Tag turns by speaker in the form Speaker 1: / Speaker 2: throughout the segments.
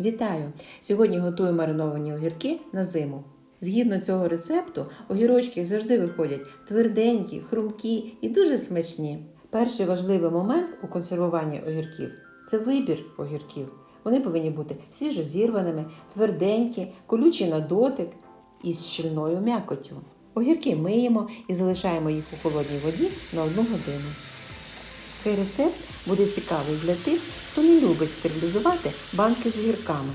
Speaker 1: Вітаю! Сьогодні готую мариновані огірки на зиму. Згідно цього рецепту, огірочки завжди виходять тверденькі, хрумкі і дуже смачні. Перший важливий момент у консервуванні огірків це вибір огірків. Вони повинні бути свіжозірваними, тверденькі, колючі на дотик і з щільною м'якоттю. Огірки миємо і залишаємо їх у холодній воді на одну годину. Цей рецепт буде цікавий для тих, хто не любить стерилізувати банки з гірками.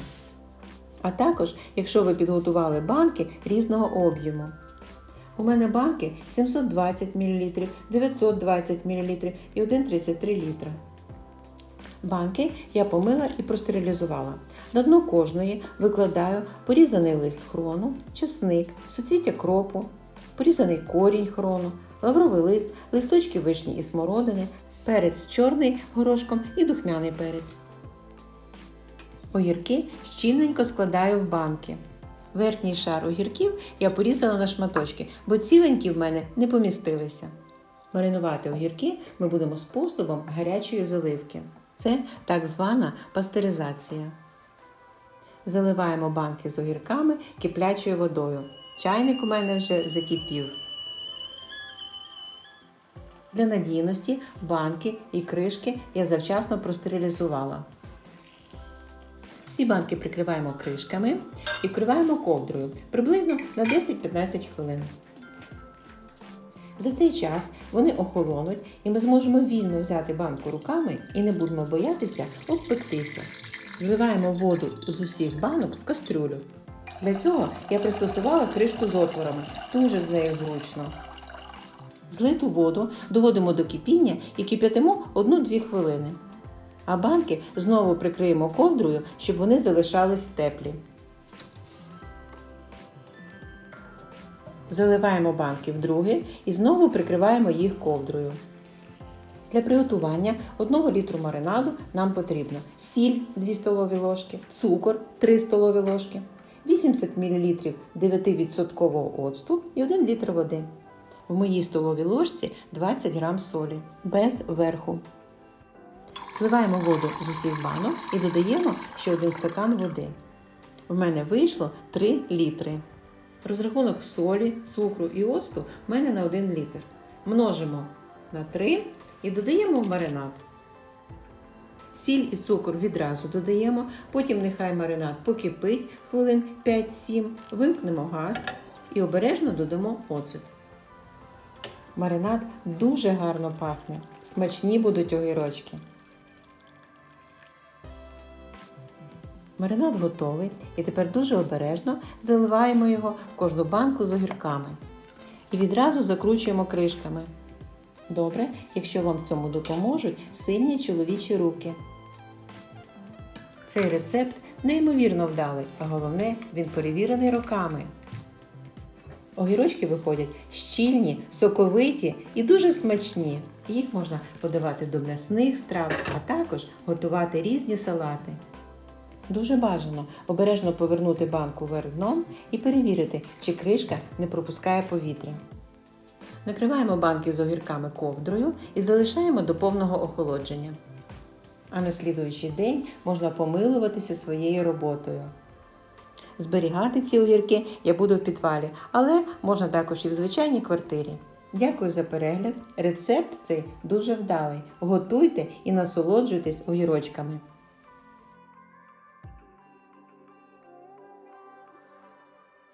Speaker 1: А також, якщо ви підготували банки різного об'єму. У мене банки 720 мл, 920 мл і 1,33 літра. Банки я помила і простерилізувала. На дно кожної викладаю порізаний лист хрону, чесник, суцвіття кропу, порізаний корінь хрону, лавровий лист, листочки вишні і смородини, перець чорний горошком і духмяний перець. Огірки щільненько складаю в банки. Верхній шар огірків я порізала на шматочки, бо ціленькі в мене не помістилися. Маринувати огірки ми будемо способом гарячої заливки. Це так звана пастеризація. Заливаємо банки з огірками киплячою водою. Чайник у мене вже закипів. Для надійності банки і кришки я завчасно простерилізувала. Всі банки прикриваємо кришками і вкриваємо ковдрою приблизно на 10-15 хвилин. За цей час вони охолонуть і ми зможемо вільно взяти банку руками і не будемо боятися обпектися. Зливаємо воду з усіх банок в кастрюлю. Для цього я пристосувала кришку з отворами. Дуже з нею зручно. Злиту воду доводимо до кипіння і кип'ятимо 1-2 хвилини. А банки знову прикриємо ковдрою, щоб вони залишались теплі. Заливаємо банки вдруге і знову прикриваємо їх ковдрою. Для приготування 1 літру маринаду нам потрібно сіль 2 столові ложки, цукор 3 столові ложки, 80 мл 9% оцту і 1 літр води. В моїй столовій ложці 20 г солі без верху. Зливаємо воду з усіх банок і додаємо ще один стакан води. В мене вийшло 3 літри. Розрахунок солі, цукру і оцту в мене на 1 літр. Множимо на 3 і додаємо в маринад. Сіль і цукор відразу додаємо, потім нехай маринад покипить хвилин 5-7, вимкнемо газ і обережно додамо оцет. Маринад дуже гарно пахне. Смачні будуть огірочки. Маринад готовий і тепер дуже обережно заливаємо його в кожну банку з огірками. І відразу закручуємо кришками. Добре, якщо вам в цьому допоможуть сильні чоловічі руки. Цей рецепт неймовірно вдалий, а головне, він перевірений роками. Огірочки виходять щільні, соковиті і дуже смачні. Їх можна подавати до м'ясних страв, а також готувати різні салати. Дуже бажано обережно повернути банку вверх дном і перевірити, чи кришка не пропускає повітря. Накриваємо банки з огірками ковдрою і залишаємо до повного охолодження. А на слідуючий день можна помилуватися своєю роботою. Зберігати ці огірки я буду в підвалі, але можна також і в звичайній квартирі. Дякую за перегляд. Рецепт цей дуже вдалий. Готуйте і насолоджуйтесь огірочками.